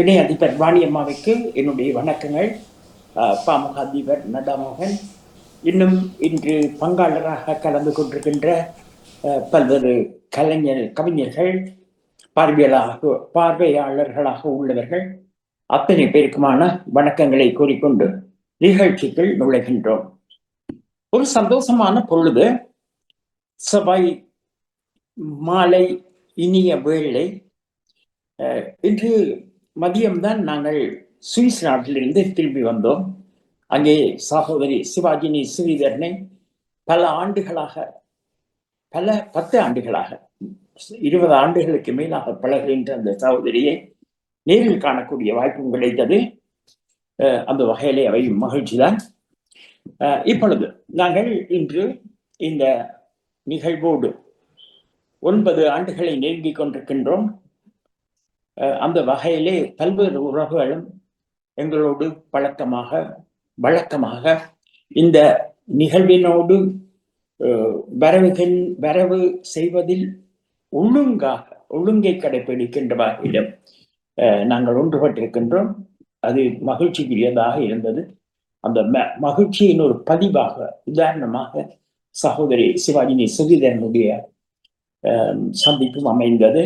இணை அதிபர் வாணியம்மாவுக்கு என்னுடைய வணக்கங்கள். பாமக அதிபர் நடாமோகன் இன்னும் இன்று பங்காளராக கலந்து கொண்டிருக்கின்ற பல்வேறு கலைஞர் கவிஞர்கள் பார்வையாளராக பார்வையாளர்களாக உள்ளவர்கள் அத்தனை பேருக்குமான வணக்கங்களை கூறிக்கொண்டு நிகழ்ச்சிக்குள் நுழைகின்றோம். ஒரு சந்தோஷமான பொழுது செவ்வாய் மாலை இனிய வேளை இன்று மதியம்தான் நாங்கள் சுவிஸ் நாட்டிலிருந்து திரும்பி வந்தோம். அங்கே சகோதரி சிவாஜினி ஸ்ரீதரனை பல ஆண்டுகளாக பல பத்து ஆண்டுகளாக இருபது ஆண்டுகளுக்கு மேலாக பழகுகின்ற அந்த சகோதரியை நேரில் காணக்கூடிய வாய்ப்பும் கிடைத்தது. அந்த வகையிலே அவை மகிழ்ச்சிதான். தான் இப்பொழுது நாங்கள் இன்று இந்த நிகழ்வோடு ஒன்பது ஆண்டுகளை நெருங்கிக் கொண்டிருக்கின்றோம். அந்த வகையிலே பல்வேறு உறவுகளும் எங்களோடு பழக்கமாக வழக்கமாக இந்த நிகழ்வினோடு அஹ், வரவுகின் வரவு செய்வதில் ஒழுங்காக ஒழுங்கை கடைபிடிக்கின்ற வகையிலும் அஹ், நாங்கள் ஒன்றுபட்டிருக்கின்றோம். அது மகிழ்ச்சிக்குரியதாக இருந்தது. அந்த ம- மகிழ்ச்சியின் ஒரு பதிவாக உதாரணமாக சகோதரி சிவாஜினி சுகிதரனுடைய அஹ், சந்திப்பும் அமைந்தது.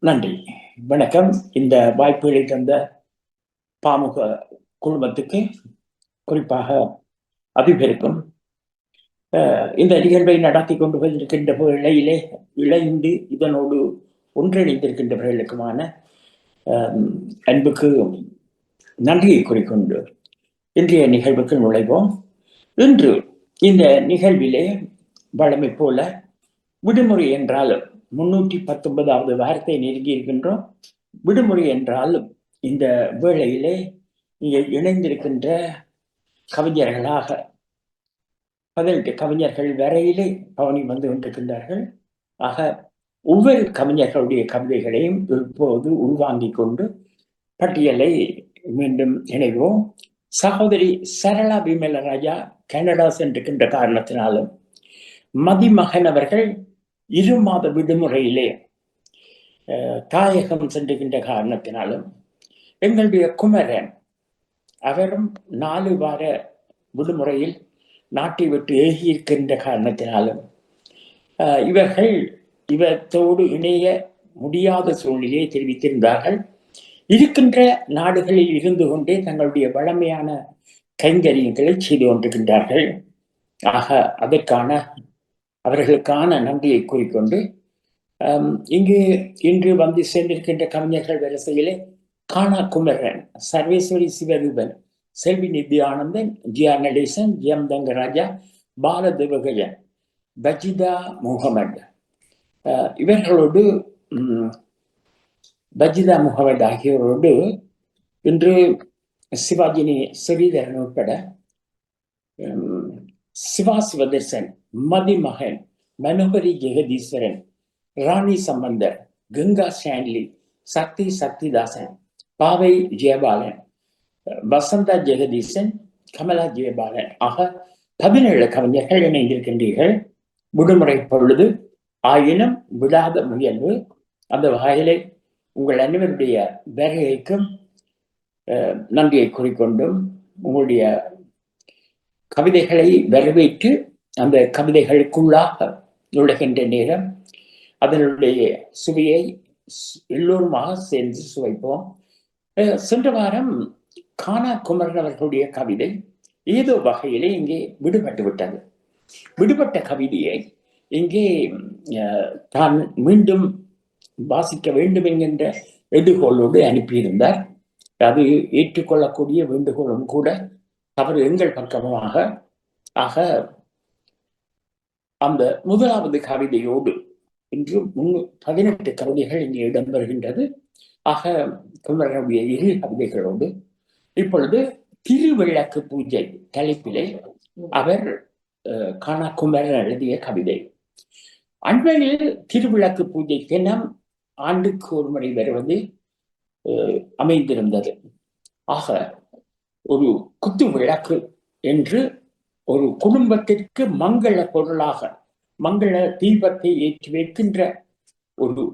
நன்றி. வணக்கம். இந்த வாய்ப்புகளை தந்த பாமுக குழுமத்துக்கு குறிப்பாக அபிபெருக்கும் இந்த நிகழ்வை நடத்தி கொண்டு வந்திருக்கின்ற வேளையிலே இணைந்து இதனோடு ஒன்றிணைந்திருக்கின்றவர்களுக்குமான அன்புக்கு நன்றியை குறிக்கொண்டு இன்றைய நிகழ்வுக்கு நுழைவோம். இன்று இந்த நிகழ்விலே வழமை போல விடுமுறை என்றாலும் முன்னூற்றி பத்தொன்பதாவது வாரத்தை நெருங்கி இருக்கின்றோம். விடுமுறை என்றாலும் இந்த வேளையிலே இங்கே இணைந்திருக்கின்ற கவிஞர்களாக பதினெட்டு கவிஞர்கள் வரையிலே பவனி வந்து கொண்டிருக்கின்றார்கள். ஆக ஒவ்வொரு கவிஞர்களுடைய கவிதைகளையும் இப்போது உள்வாங்கிக் கொண்டு பட்டியலை மீண்டும் இணைவோம். சகோதரி சரளா விமலராஜா கனடா சென்றிருக்கின்ற காரணத்தினாலும் மதிமகன் அவர்கள் இரு மாத விடுமுறையிலே தாயகம் சென்றுகின்ற காரணத்தினாலும் எங்களுடைய குமரன் அவரும் நாலு வார விடுமுறையில் நாட்டை விட்டு ஏகியிருக்கின்ற காரணத்தினாலும் இவர்கள் இவத்தோடு இணைய முடியாத சூழ்நிலையை தெரிவித்திருந்தார்கள். இருக்கின்ற நாடுகளில் இருந்து கொண்டே தங்களுடைய வளமையான கைங்கரியங்களை செய்து கொண்டிருக்கின்றார்கள். ஆக அதற்கான அவர்களுக்கான நன்றியை கூறிக்கொண்டு இங்கு இன்று வந்து சேர்ந்திருக்கின்ற கவிஞர்கள் வரிசையிலே Kana Kumaran Sarveswari Sivaroopan Selvi Nithyanandan G R Natesan G M Thangaraja Baladevakaiyan Bajitha Mohamed. இவர்களோடு பஜிதா முகமது ஆகியோரோடு இன்று சிவாஜினி ஸ்ரீதரன் உட்பட சிவா சிவதர்சன் மதிமகன் மனோகரி ஜெகதீஸ்வரன் ராணி சம்பந்தர் கங்கா ஸ்டான்லி சக்தி சக்திதாசன் பாவை ஜெயபாலன் வசந்தா ஜெகதீசன் கமலா ஜெயபாலன் ஆக பதினேழு கவிஞர்கள் இணைந்திருக்கின்றீர்கள் விடுமுறை பொழுது ஆயினும் விடாத முயல்வு. அந்த வகையிலே உங்கள் அனைவருடைய வருகைக்கும் நன்றியை கூறிக்கொண்டும் உங்களுடைய கவிதைகளை வரவேற்று அந்த கவிதைகளுக்குள்ளாக நுழைகின்ற நேரம் அதனுடைய சுவையை எல்லோருமாக சேர்ந்து சுவைப்போம். அஹ், சென்ற வாரம் கானா குமரன் அவர்களுடைய கவிதை ஏதோ வகையிலே இங்கே விடுபட்டு விட்டது. விடுபட்ட கவிதையை இங்கே அஹ், தான் மீண்டும் வாசிக்க வேண்டும் என்கின்ற வேண்டுகோளோடு அனுப்பியிருந்தார். அது ஏற்றுக்கொள்ளக்கூடிய வேண்டுகோளும் கூட தவறு எங்கள் பக்கமாக ஆக அந்த முதலாவது கவிதையோடு இன்று முன்னு பதினெட்டு கவிதைகள் இங்கே இடம்பெறுகின்றது. ஆக குமரனுடைய இரு கவிதைகளோடு இப்பொழுது திருவிளக்கு பூஜை தலைப்பிலே அவர் அஹ், கானா குமரன் எழுதிய கவிதை. அண்மையில் திருவிளக்கு பூஜை தினம் ஆண்டுக்கு ஒரு முறை வருவது அஹ், அமைந்திருந்தது. ஆக ஒரு குத்து விளக்கு என்று ஒரு குடும்பத்திற்கு மங்கள பொருளாக மங்கள தீபத்தை ஏற்றி வைக்கின்ற ஒரு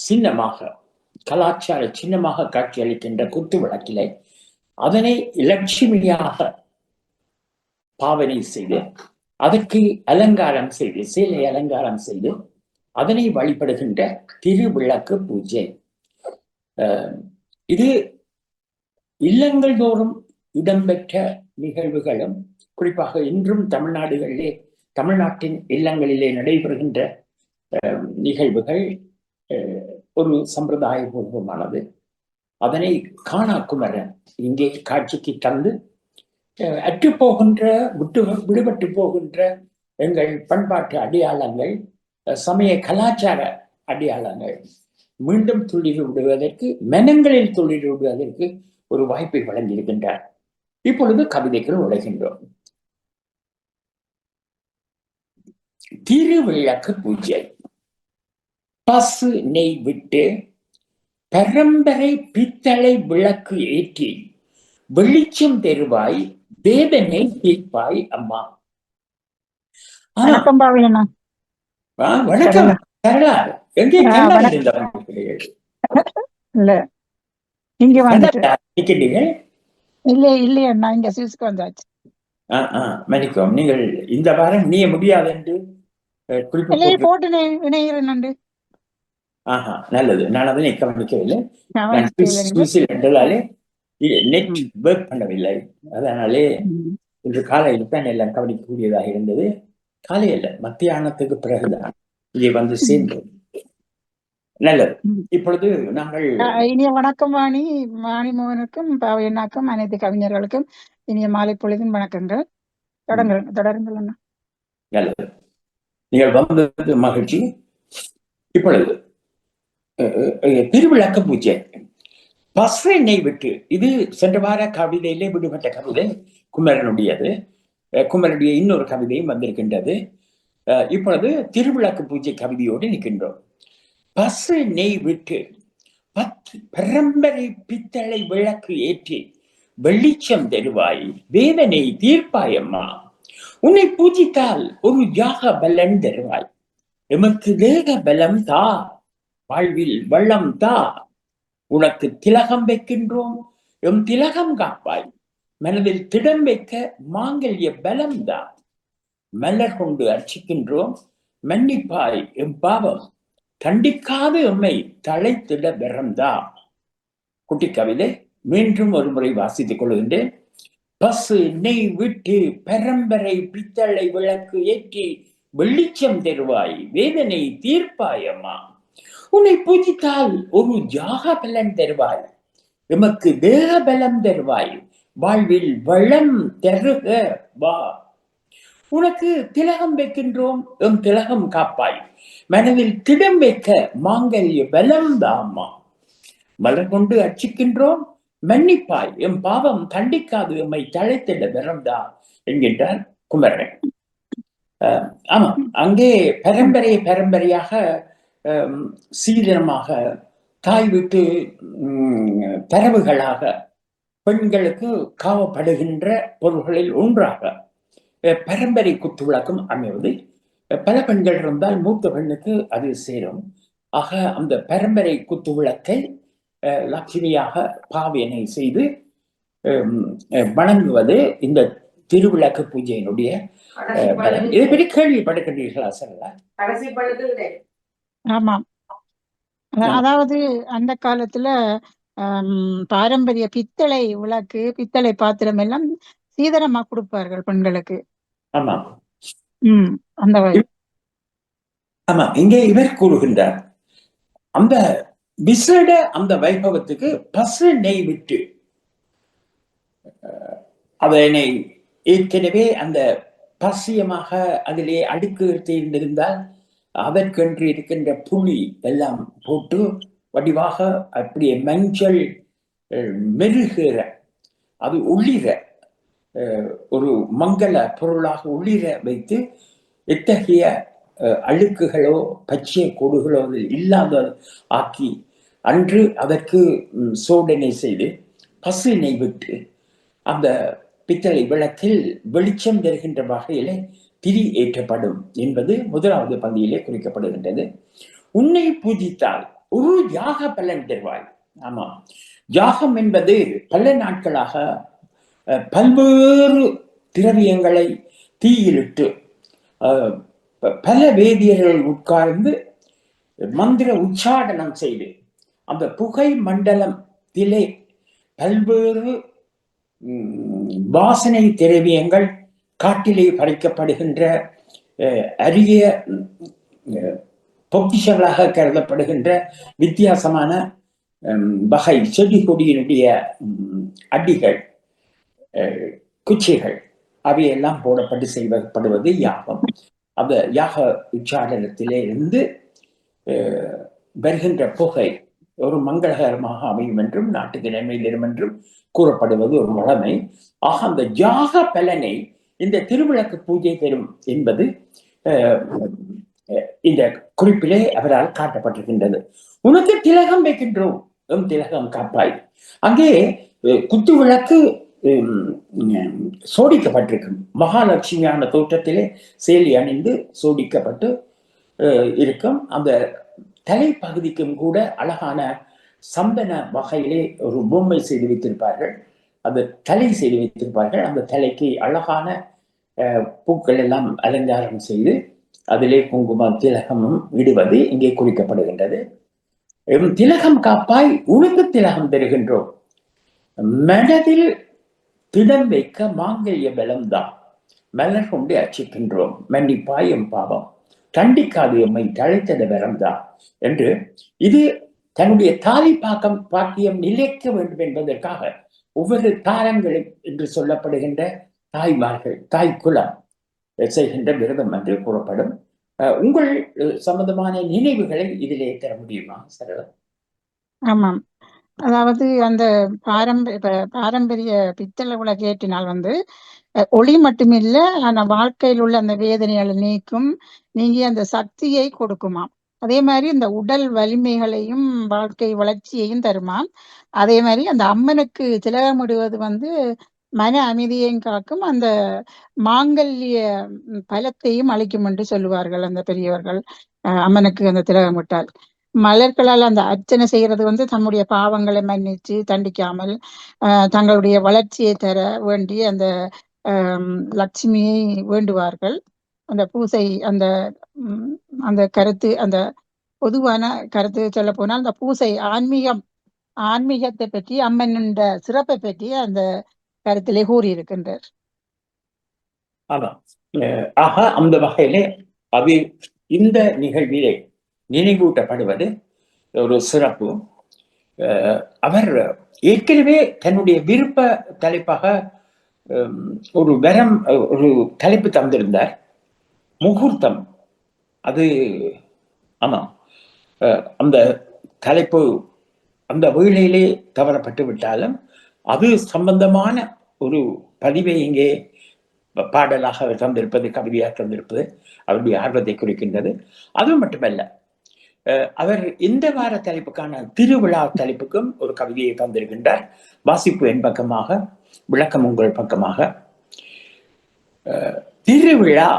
சின்னமாக கலாச்சார சின்னமாக காட்சியளிக்கின்ற குத்து விளக்கிலே அதனை லட்சுமியாக பாவனை செய்து அதற்கு அலங்காரம் செய்து சேலை அலங்காரம் செய்து அதனை வழிபடுகின்ற திருவிளக்கு பூஜை. இது இல்லங்கள் தோறும் இடம்பெற்ற நிகழ்வுகளும் குறிப்பாக இன்றும் தமிழ்நாடுகளிலே தமிழ்நாட்டின் இல்லங்களிலே நடைபெறுகின்ற அஹ், நிகழ்வுகள் அஹ், ஒரு சம்பிரதாயபூர்வமானது. அதனை காணா குமரன் இங்கே காட்சிக்கு தந்து அஹ், போகின்ற விட்டு விடுபட்டு போகின்ற எங்கள் பண்பாட்டு அடையாளங்கள் அஹ், சமய கலாச்சார அடையாளங்கள் மீண்டும் துளிர் விடுவதற்கு மனங்களில் துளிர் விடுவதற்கு ஒரு வாய்ப்பை வழங்கியிருக்கின்றார். இப்பொழுது கவிதைக்குள் நுழைகின்றோம் திருவிளக்கு பூஜை. பசு நெய் விட்டு பரம்பரை பித்தளை விளக்கு ஏற்றி வெளிச்சம் தெருவாய் வேதனை தீர்ப்பாய் அம்மா. வணக்கம் வணக்கம். சரளா எங்கே இல்ல. இங்க வந்துட்டு இல்ல இல்லையண்ணா இங்க சுவிஸ்க்கு வந்தாச்சு. மன்னிக்கவும் நீங்கள் இந்த வாரம் நீ முடியாது என்று இல்லையே போட்டு- போட்டு இணை- இணைகிறேன் ஆஹா நல்லது. நான் அதனை கவனிக்கவில்லை நான் நான் என்றதாலே நெட் ஒர்க் பண்ணவில்லை. அதனாலே. இன்று காலையில் தான் எல்லாம் கவனிக்கக்கூடியதாக இருந்தது. காலையில் மத்தியானத்துக்கு பிறகுதான் இங்கே வந்து சேர்ந்தோம். நல்லது. இப்பொழுது நாங்கள் இனிய வணக்கம் வாணி வாணி மோகனுக்கும் பாவையண்ணாக்கும் அனைத்து கவிஞர்களுக்கும் இனிய மாலை பொழுதின் வணக்கங்கள். தொடங்குங்கள் தொடருங்கள் அண்ணா. நல்லது. நீங்கள் வந்தது மகிழ்ச்சி. இப்பொழுது திருவிளக்க பூஜை. பசு எண்ணெய் விட்டு. இது சென்ற வார கவிதையிலே விடுபட்ட கவிதை குமரனுடையது. குமரனுடைய இன்னொரு கவிதையும் வந்திருக்கின்றது. இப்பொழுது திருவிளக்கு பூஜை கவிதையோடு நிற்கின்றோம். பசு நெய் விட்டு பத்து பரம்பரை பித்தளை விளக்கு ஏற்றி வெளிச்சம் தருவாய். வேதனை தீர்ப்பாயம்மா உன்னை பூஜித்தால் ஒரு யாக பலன் தருவாய். எமக்கு தேக பலம் தா. வாழ்வில் வள்ளம் தா. உனக்கு திலகம் வைக்கின்றோம். எம் திலகம் காப்பாய். மனதில் திடம் வைக்க மாங்கல்ய பலம் தா. மலர் கொண்டு அர்ச்சிக்கின்றோம். மன்னிப்பாய் எம் பாவம். கண்டிக்காது எம்மை தழைத்திட பெறந்தா குட்டி கவிதை மீண்டும் ஒரு முறை வாசித்துக் கொள்கின்றேன். பசு நெய் விட்டு பரம்பரை பித்தளை விளக்கு ஏற்றி வெளிச்சம் தருவாய் வேதனை தீர்ப்பாயம்மா. உன்னை பூஜித்தால் ஒரு ஜாக பலன் தருவாய் எமக்கு தேக பலம் தருவாய் வாழ்வில் வளம் தருக வா. உனக்கு திலகம் வைக்கின்றோம் எம் திலகம் காப்பாய். மனதில் திடம் வைக்க மாங்கல்ய பலம்தாமா மலர் கொண்டு அர்ச்சிக்கின்றோம் மன்னிப்பாய் எம் பாவம் தண்டிக்காது எம்மை தழைத்திட பிறந்தா என்கின்றார் குமரன். ஆமா அங்கே பரம்பரை பரம்பரையாக சீதனமாக தாய் விட்டு உம், தரவுகளாக பெண்களுக்கு காவப்படுகின்ற பொருள்களில் ஒன்றாக பரம்பரை பரம்பரை குத்துவிளக்கம் அமைவது பல பெண்கள் இருந்தால் மூத்த பெண்ணுக்கு அது சேரும். ஆக அந்த பரம்பரை குத்துவிளக்கை அஹ், லட்சுமியாக பாவியனை செய்து வணங்குவது இந்த திருவிளக்கு பூஜையினுடைய இதை பற்றி கேள்விப்படுகின்றீர்களா பழுது ஆமாம். அதாவது அந்த காலத்துல பாரம்பரிய பித்தளை விளக்கு பித்தளை பாத்திரம் எல்லாம் சீதனமா கொடுப்பார்கள் பெண்களுக்கு. ஆமா. அந்த ஆமா இங்கே இவர் கூறுகின்றார் அந்த விசேட அந்த வைபவத்துக்கு பசு நெய் விட்டு அதனை ஏற்கனவே அந்த பசியமாக அதிலே அடுக்கு இருந்திருந்தால் அதற்கென்று இருக்கின்ற புளி எல்லாம் போட்டு வடிவாக அப்படியே மஞ்சள் மெருகிற அது உள்ளிற ஒரு மங்கள பொருளாக உள்ளிர வைத்து எத்தகைய அழுக்குகளோ பச்சை கோடுகளோ அதில் இல்லாத ஆக்கி அன்று அதற்கு சோடனை சோதனை செய்து பசுனை விட்டு அந்த பித்தளை விளக்கில் வெளிச்சம் தருகின்ற வகையிலே திரி ஏற்றப்படும் என்பது முதலாவது பந்தியிலே குறிக்கப்படுகின்றது. உன்னை பூஜித்தால் ஒரு யாக பலன் தருவாய். ஆமாம். யாகம் என்பது பல நாட்களாக பல்வேறு திரவியங்களை தீயிலிட்டு ப- பல வேதியர்கள் உட்கார்ந்து மந்திர உச்சாடனம் செய்து அந்த புகை மண்டலத்திலே பல்வேறு வாசனை திரவியங்கள் காட்டிலே படைக்கப்படுகின்ற அரிய பொக்கிஷங்களாக கருதப்படுகின்ற வித்தியாசமான வகை செடி கொடியினுடைய அடிகள். குச்சிகள். அவையெல்லாம் போடப்பட்டு செய்யப்படுவது யாகம். அந்த யாக உச்சாடனத்திலே இருந்து வருகின்ற புகை ஒரு மங்களகரமாக அமையும் என்றும் நாட்டுக்கு நன்மை தரும் என்றும் கூறப்படுவது ஒரு வழமை ஆக அந்த யாக பலனை இந்த திருவிளக்கு பூஜை தரும் என்பது அஹ், இந்த குறிப்பிலே அவரால் காட்டப்பட்டிருக்கின்றது. உனக்கு திலகம் வைக்கின்றோம். திலகம் காப்பாய். அங்கே குத்து விளக்கு சோடிக்கப்பட்டிருக்கும் மகாலட்சுமியான தோற்றத்திலே சேலி அணிந்து சோடிக்கப்பட்டு இருக்கும். அந்த தலைப்பகுதிக்கும் கூட அழகான சம்பன வகையிலே ஒரு பொம்மை செய்து வைத்திருப்பார்கள். அந்த தலை செய்து வைத்திருப்பார்கள். அந்த தலைக்கு அழகான பூக்கள் எல்லாம் அலங்காரம் செய்து அதிலே குங்குமம் திலகமும் இடுவது இங்கே குறிக்கப்படுகின்றது. திலகம் காப்பாய் உழுந்து திலகம் தருகின்றோம். மனதில் திடம் வைக்க மாங்கல்ய பலம்தான். மலர் கொண்டு அச்சிக்கின்றோம் மன்னிப்பாய் எம் பாவம். கண்டிக்காது எம்மை தழைத்தத வரம்தான் என்று இது தன்னுடைய தாலி பாக்கம் பாக்கியம் நிலைக்க வேண்டும் என்பதற்காக ஒவ்வொரு தாரங்களும் என்று சொல்லப்படுகின்ற தாய்மார்கள் தாய் குலம் செய்கின்ற விரதம் என்று கூறப்படும். அஹ், உங்கள் சம்பந்தமான நினைவுகளை இதிலே தர முடியுமா சரளம் ஆமாம். அதாவது அந்த பாரம்பரிய பாரம்பரிய பித்தளை உலகேற்றினால் வந்து ஒளி மட்டுமில்ல ஆனா வாழ்க்கையில் உள்ள அந்த வேதனைகளை நீக்கும் நீங்க அந்த சக்தியை கொடுக்குமாம். அதே மாதிரி இந்த உடல் வலிமைகளையும் வாழ்க்கை வளர்ச்சியையும் தருமாம். அதே மாதிரி அந்த அம்மனுக்கு திலகமிடுவது வந்து மன அமைதியையும் காக்கும் அந்த மாங்கல்ய பலத்தையும் அளிக்கும் என்று சொல்லுவார்கள் அந்த பெரியவர்கள் அஹ், அம்மனுக்கு அந்த திலகமிட்டால். மலர்களால் அந்த அர்ச்சனை செய்யறது வந்து தம்முடைய பாவங்களை மன்னிச்சு தண்டிக்காமல் ஆஹ் தங்களுடைய வளர்ச்சியை தர வேண்டி அந்த லட்சுமியை வேண்டுவார்கள். அந்த பூசை அந்த அந்த கருத்து அந்த பொதுவான கருத்து சொல்ல போனால் அந்த பூசை ஆன்மீகம் ஆன்மீகத்தை பற்றி அம்மனின் சிறப்பை பற்றி அந்த கருத்திலே கூறியிருக்கின்றார். ஆமா ஆக அந்த வகையிலே அது இந்த நிகழ்விலே நினைவூட்டப்படுவது ஒரு சிறப்பு. அவர் ஏற்கனவே தன்னுடைய விருப்ப தலைப்பாக ஒரு வரம் ஒரு தலைப்பு தந்திருந்தார். முகூர்த்தம். அது ஆமா அந்த தலைப்பு அந்த வேளையிலே தவறப்பட்டு விட்டாலும் அது சம்பந்தமான ஒரு பதிவை இங்கே பாடலாக அவர் தந்திருப்பது கவிதையாக தந்திருப்பது அவருடைய ஆர்வத்தை குறிக்கின்றது. அது மட்டுமல்ல அவர் இந்த வார தலைப்புக்கான திருவிழா தலைப்புக்கும் ஒரு கவிதையை தந்திருக்கின்றார். வாசிப்பு என் பக்கமாக விளக்கம் உங்கள் பக்கமாக. திருவிழா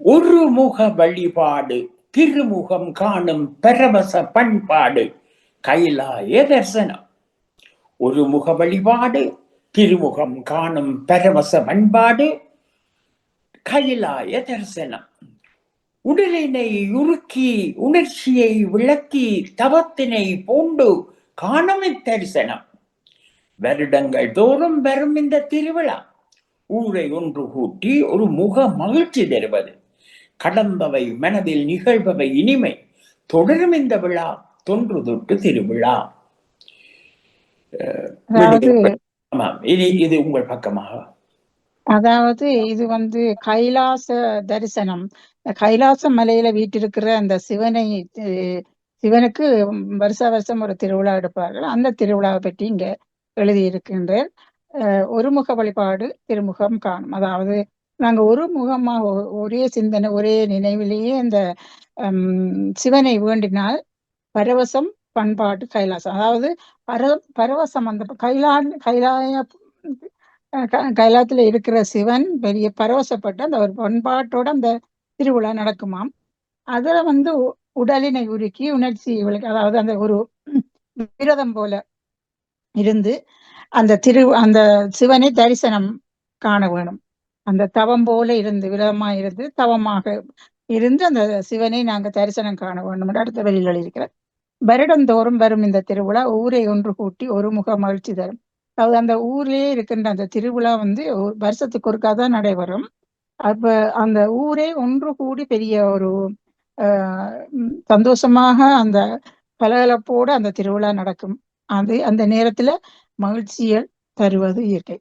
ஒரு முக வழிபாடு திருமுகம் காணும் பரவச பண்பாடு கைலாய தரிசனம். ஒரு முக வழிபாடு திருமுகம் காணும் பரவச பண்பாடு கைலாய தரிசனம். உடலினை உருக்கி உணர்ச்சியை விளக்கி தவத்தினை பூண்டு காணமை தரிசனம். வருடங்கள் தோறும் வரும் இந்த திருவிழா. ஊரை ஒன்று கூட்டி ஒரு முக மகிழ்ச்சி தருவது. கடந்தவை மனதில் நிகழ்பவை இனிமை. தொடரும் இந்த விழா தொன்று தொட்டு திருவிழா. ஆமாம் இது இது உங்கள் பக்கமாக அதாவது இது வந்து கைலாச தரிசனம். கைலாச மலையில வீட்டிருக்கிற அந்த சிவனை சிவனுக்கு வருஷ வருஷம் ஒரு திருவிழா எடுப்பார்கள். அந்த திருவிழாவை பற்றி இங்க எழுதியிருக்கின்றேன். ஒருமுக ஒரு முக வழிபாடு திருமுகம் காணும். அதாவது நாங்க ஒரு முகமா ஒ- ஒரே சிந்தனை ஒரே நினைவிலேயே அந்த ஹம், சிவனை வேண்டினால் பரவசம் பண்பாட்டு கைலாசம். அதாவது பர பரவசம் அந்த கைலா கைலாய க- கைலாயத்துல இருக்கிற சிவன் பெரிய பரவசப்பட்டு அந்த ஒரு பண்பாட்டோட அந்த திருவிழா நடக்குமாம். அதுல வந்து உடலினை உருக்கி உணர்ச்சி இவளுக்கு அதாவது அந்த ஒரு விரதம் போல இருந்து அந்த திரு அந்த சிவனை தரிசனம் காண வேணும். அந்த தவம் போல இருந்து விரதமா இருந்து தவமாக இருந்து அந்த சிவனை நாங்க தரிசனம் காண வேண்டும் என்று அடுத்த வழியில் இருக்கிறார் வருடந்தோறும் வரும் இந்த திருவிழா ஊரை ஒன்று கூட்டி ஒரு முக மகிழ்ச்சி தரும். அதாவது அந்த ஊர்லயே இருக்கின்ற அந்த திருவிழா வந்து வருஷத்துக்கு ஒருக்கா தான் நடைபெறும். அப்ப அந்த ஊரே ஒன்று கூடி பெரிய ஒரு ஆஹ் சந்தோஷமாக அந்த பலகலப்போடு அந்த திருவிழா நடக்கும். அது அந்த நேரத்துல மகிழ்ச்சியல் தருவது இயற்கை.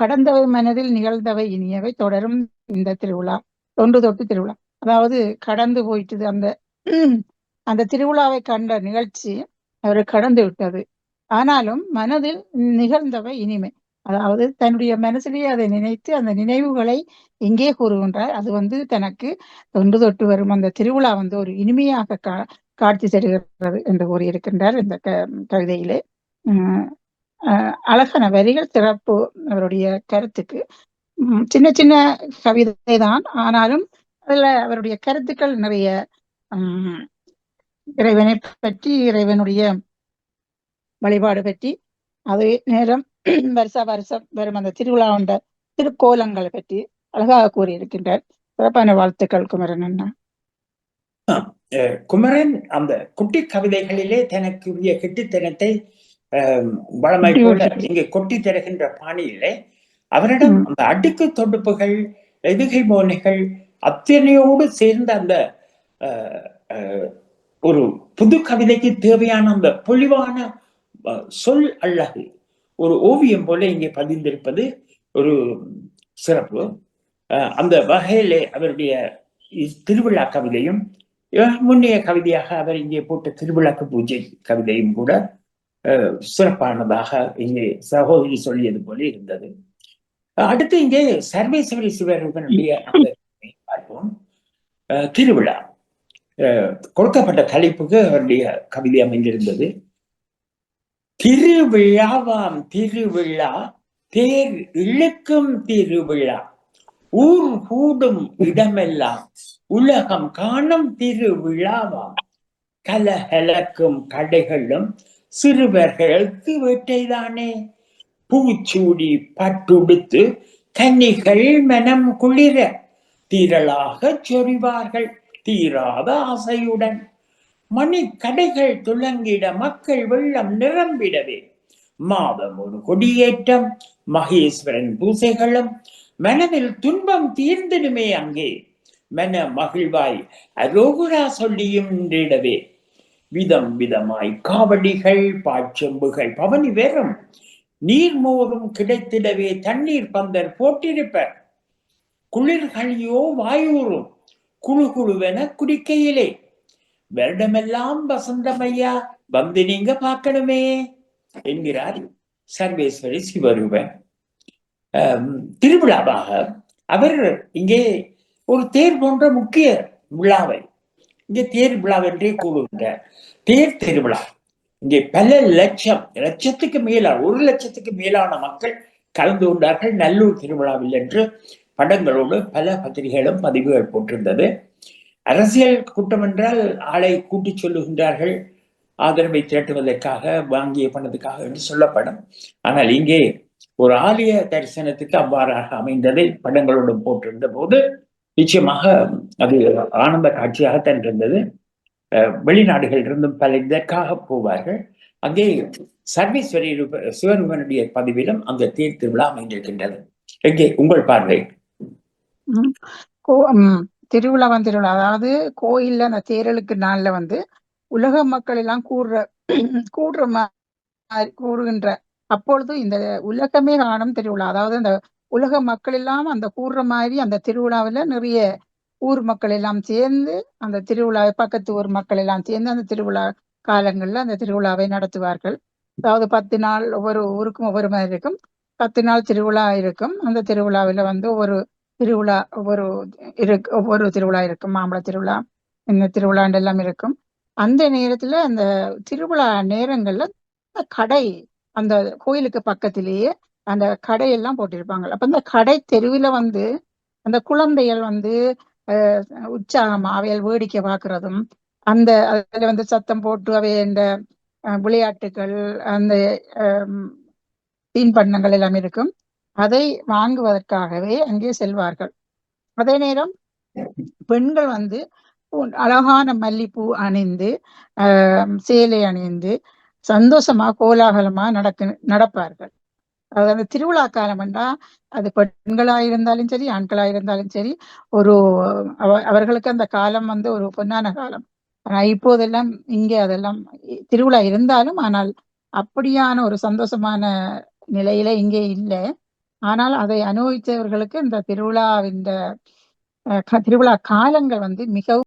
கடந்தவை மனதில் நிகழ்ந்தவை இனியவை தொடரும் இந்த திருவிழா தொன்று தொட்டு திருவிழா. அதாவது கடந்து போயிட்டது அந்த அந்த திருவிழாவை கண்ட நிகழ்ச்சி அவரை கடந்து விட்டது. ஆனாலும் மனதில் நிகழ்ந்தவை இனிமை. அதாவது தன்னுடைய மனசிலேயே அதை நினைத்து அந்த நினைவுகளை எங்கே கூறுகின்றார்? அது வந்து தனக்கு தொன்று தொட்டு வரும் அந்த திருவிழா வந்து ஒரு இனிமையாக கா காட்சி தருகிறது என்று கூறியிருக்கின்றார் இந்த க கவிதையிலே. உம் அழகான வரிகள் சிறப்பு அவருடைய கருத்துக்கு. உம் சின்ன சின்ன கவிதை தான். ஆனாலும் அதுல அவருடைய கருத்துக்கள் நிறைய இறைவனை பற்றி இறைவனுடைய வழிபாடு பற்றி அதே நேரம் வருஷ வருஷம் வரும் அந்த திருவிழாவுண்ட திருக்கோலங்களை பற்றி அழகாக கூறியிருக்கின்றார் சிறப்பான வாழ்த்துக்கள் குமரன் அண்ணா குமரன் அந்த குட்டி கவிதைகளிலே தனக்குரிய கெட்டித்தனத்தை அஹ், வழமை கொட்டி போல. இங்கே கொட்டி தருகின்ற பாணியிலே அவரிடம். அந்த அடுக்கு தொடுப்புகள் எதுகை மோனைகள் அத்தனையோடு சேர்ந்த அந்த ஒரு புது கவிதைக்கு தேவையான அந்த பொலிவான அஹ், சொல் அழகு ஒரு ஓவியம் போல இங்கே பதிந்திருப்பது ஒரு சிறப்பு. அஹ், அந்த வகையிலே அவருடைய திருவிழா கவிதையும் முன்னைய கவிதையாக அவர் இங்கே போட்ட திருவிழாக்கு பூஜை கவிதையும் கூட சிறப்பானதாக இங்கே சகோதரி சொல்லியது போல இருந்தது. அடுத்து இங்கே சர்வேஸ்வரி சிவருடைய அந்த பார்ப்போம். அஹ், திருவிழா. கொடுக்கப்பட்ட தலைப்புக்கு அவருடைய கவிதை அமைந்திருந்தது. திருவிழாவாம் திருவிழா தேர் இழுக்கும் திருவிழா. ஊர் கூடும் இடமெல்லாம் உலகம் காணும் திருவிழாவாம். கலகலக்கும் கடைகளும் சிறுவர்களுக்கு வேட்டைதானே. பூச்சூடி பட்டுடுத்து கன்னிகள் மனம் குளிர திரளாகச் சொறிவார்கள் தீராத ஆசையுடன். மணி கடைகள் துளங்கிட மக்கள் வெள்ளம் நிரம்பிடவே. மாதம் ஒரு கொடியேற்றம் மகேஸ்வரன் பூசைகளும் மனதில் துன்பம் தீர்ந்திடுமே அங்கே. மன மகிழ்வாய் அரோகுரா சொல்லியும் நின்றிடவே. விதம் விதமாய் காவடிகள் பாச்செம்புகள் பவனி வெறும். நீர்மோரும் கிடைத்திடவே தண்ணீர் பந்தர் போட்டிருப்பர். குளிர்களியோ வாயூரும் குழு குழுவென குடிக்கையிலே. வருடமெல்லாம் வசந்தமையா வந்து நீங்க பார்க்கணுமே என்கிறார் சர்வேஸ்வரி சிவருவன் திருவிழாவாக அவர் இங்கே ஒரு தேர் போன்ற முக்கிய விழாவை இங்கே தேர் விழா என்றே கூறுகின்றார். தேர் திருவிழா இங்கே பல லட்சம் லட்சத்துக்கு மேலான ஒரு லட்சத்துக்கு மேலான மக்கள் கலந்து கொண்டார்கள். நல்லூர் திருவிழாவில் என்று படங்களோடு பல பத்திரிகைகளும் பதிவுகள் போட்டிருந்தது. அரசியல் கூட்டம் என்றால் ஆளை கூட்டிச் சொல்லுகின்றார்கள். ஆதரவை திரட்டுவதற்காக வாங்கிய பணத்துக்காக என்று சொல்லப்படும். ஆனால் இங்கே ஒரு ஆலய தரிசனத்துக்கு அவ்வாறாக அமைந்ததை. படங்களோடு போட்டிருந்த போது நிச்சயமாக அது ஆனந்த காட்சியாகத்தான் இருந்தது அஹ் வெளிநாடுகள் இருந்தும் பல இதற்காக போவார்கள். அங்கே சர்வேஸ்வரி ரூப- பதிவிலும் அந்த தேர் திருவிழா அமைந்திருக்கின்றது. எங்கே? உங்கள் பார்வை. திருவிழாவான் திருவிழா அதாவது கோயில்ல அந்த தேரலுக்கு நாள்ல வந்து உலக மக்கள் எல்லாம் கூடுற கூடுற மாதிரி கூடுகின்ற அப்பொழுது இந்த உலகமே காணும் திருவிழா. அதாவது அந்த உலக மக்கள் எல்லாம் அந்த கூடுற மாதிரி அந்த திருவிழாவில் நிறைய ஊர் மக்கள் எல்லாம் சேர்ந்து அந்த திருவிழா பக்கத்து ஊர் மக்கள் எல்லாம் சேர்ந்து அந்த திருவிழா காலங்களில் அந்த திருவிழாவை நடத்துவார்கள். அதாவது பத்து நாள் ஒவ்வொரு ஊருக்கும் ஒவ்வொரு மாதிரி இருக்கும். பத்து நாள் திருவிழா இருக்கும். அந்த திருவிழாவில் வந்து ஒரு திருவிழா ஒவ்வொரு இருக்கு ஒவ்வொரு திருவிழா இருக்கும். மாம்பழ திருவிழா இந்த திருவிழாண்டு எல்லாம் இருக்கும். அந்த நேரத்துல அந்த திருவிழா நேரங்கள்ல அந்த கடை அந்த கோயிலுக்கு பக்கத்திலேயே அந்த கடையெல்லாம் போட்டிருப்பாங்க. அப்ப அந்த கடை தெருவில் வந்து அந்த குழந்தைகள் வந்து அஹ், உற்சாகமா அவைகள் வேடிக்கை பார்க்கறதும் அந்த அதுல வந்து சத்தம் போட்டு அவை இந்த விளையாட்டுகள் அந்த அஹ், தீன்பண்டங்கள் எல்லாம் இருக்கும். அதை வாங்குவதற்காகவே அங்கே செல்வார்கள். அதே நேரம் பெண்கள் வந்து அழகான மல்லிப்பூ அணிந்து ஆஹ் சேலை அணிந்து சந்தோஷமா கோலாகலமா நடக்க நடப்பார்கள். அது அந்த திருவிழா காலம் என்றா அது பெண்களா இருந்தாலும் சரி ஆண்களா இருந்தாலும் சரி ஒரு அவ- அவர்களுக்கு அந்த காலம் வந்து ஒரு பொன்னான காலம். ஆனா இப்போதெல்லாம் இங்கே அதெல்லாம் திருவிழா இருந்தாலும் ஆனால் அப்படியான ஒரு சந்தோஷமான நிலையில இங்கே இல்லை. ஆனால் அதை அனுபவித்தவர்களுக்கு இந்த திருவிழாவின் திருவிழா காலங்கள் வந்து மிகவும்